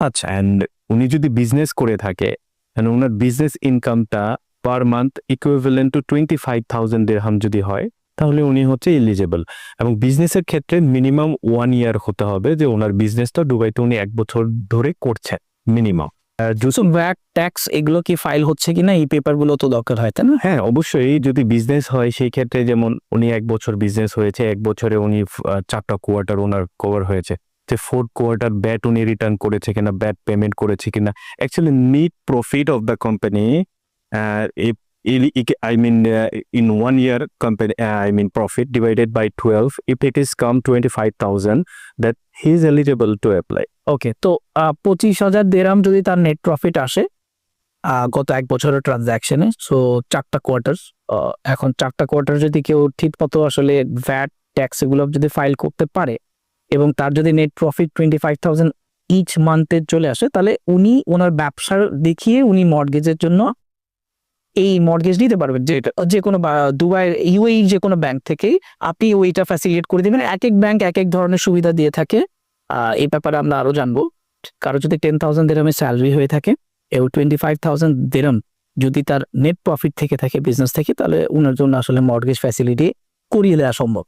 আচ্ছা অ্যান্ড উনি যদি বিজনেস করে থাকে and ওনার বিজনেস ইনকামটা per month equivalent to twenty five thousand দেড়হাম যদি হয় তাহলে উনি হচ্ছে এলিজেবল এবং বিজনেসের ক্ষেত্রে মিনিমাম ওয়ান ইয়ার হতে হবে যে ওনার বিজনেসটা দুবাইতে উনি এক বছর ধরে করছেন মিনিমাম ভ্যাট ট্যাক্স এগুলো কি ফাইল হচ্ছে কিনা? এই পেপারগুলো তো দরকার হয় তাই না? হ্যাঁ অবশ্যই যদি বিজনেস হয় সেই ক্ষেত্রে যেমন উনি এক বছর বিজনেস হয়েছে এক বছরে উনি চারটা কোয়ার্টার ওনার কভার হয়েছে। যে ফোর্থ কোয়ার্টার ব্যাট উনি রিটার্ন করেছে কিনা ব্যাট পেমেন্ট করেছে কিনা। Actually net profit of the company I mean in one year company I mean profit divided by twelve if it is come twenty five thousand is eligible to apply okay তো পঁচিশ হাজার দেরাম যদি তার net profit আসে গত এক বছরের ট্রানজ্যাকশনে সো চারটা কোয়ার্টার এখন চারটা কোয়ার্টার যদি কেউ ঠিক মতো আসলে ভ্যাট ট্যাক্স এগুলো যদি ফাইল করতে পারে এবং তার যদি net profit twenty five thousand each মান্থে চলে আসে, তাহলে উনি ওনার ব্যবসার দেখিয়ে উনি মর্গেজের জন্য এই মর্গেজ নিতে পারবেন। যে যে কোনো বা- দুবাই ইউএই যে কোনো ব্যাংক থেকেই আপনি ওইটা ফ্যাসিলিটেট করে দিবেন। এক এক ব্যাংক এক এক ধরনের সুবিধা দিয়ে থাকে। এই ব্যাপারে আমরা আরও জানব। কারও যদি টেন থাউজেন্ড দেরামের স্যালারি হয়ে থাকে এবং টোয়েন্টি ফাইভ থাউজেন্ড দেরাম যদি তার নেট প্রফিট থেকে থাকে বিজনেস থেকে, তাহলে ওনার জন্য আসলে মর্গেজ ফ্যাসিলিটি করিয়ে দেওয়া সম্ভব।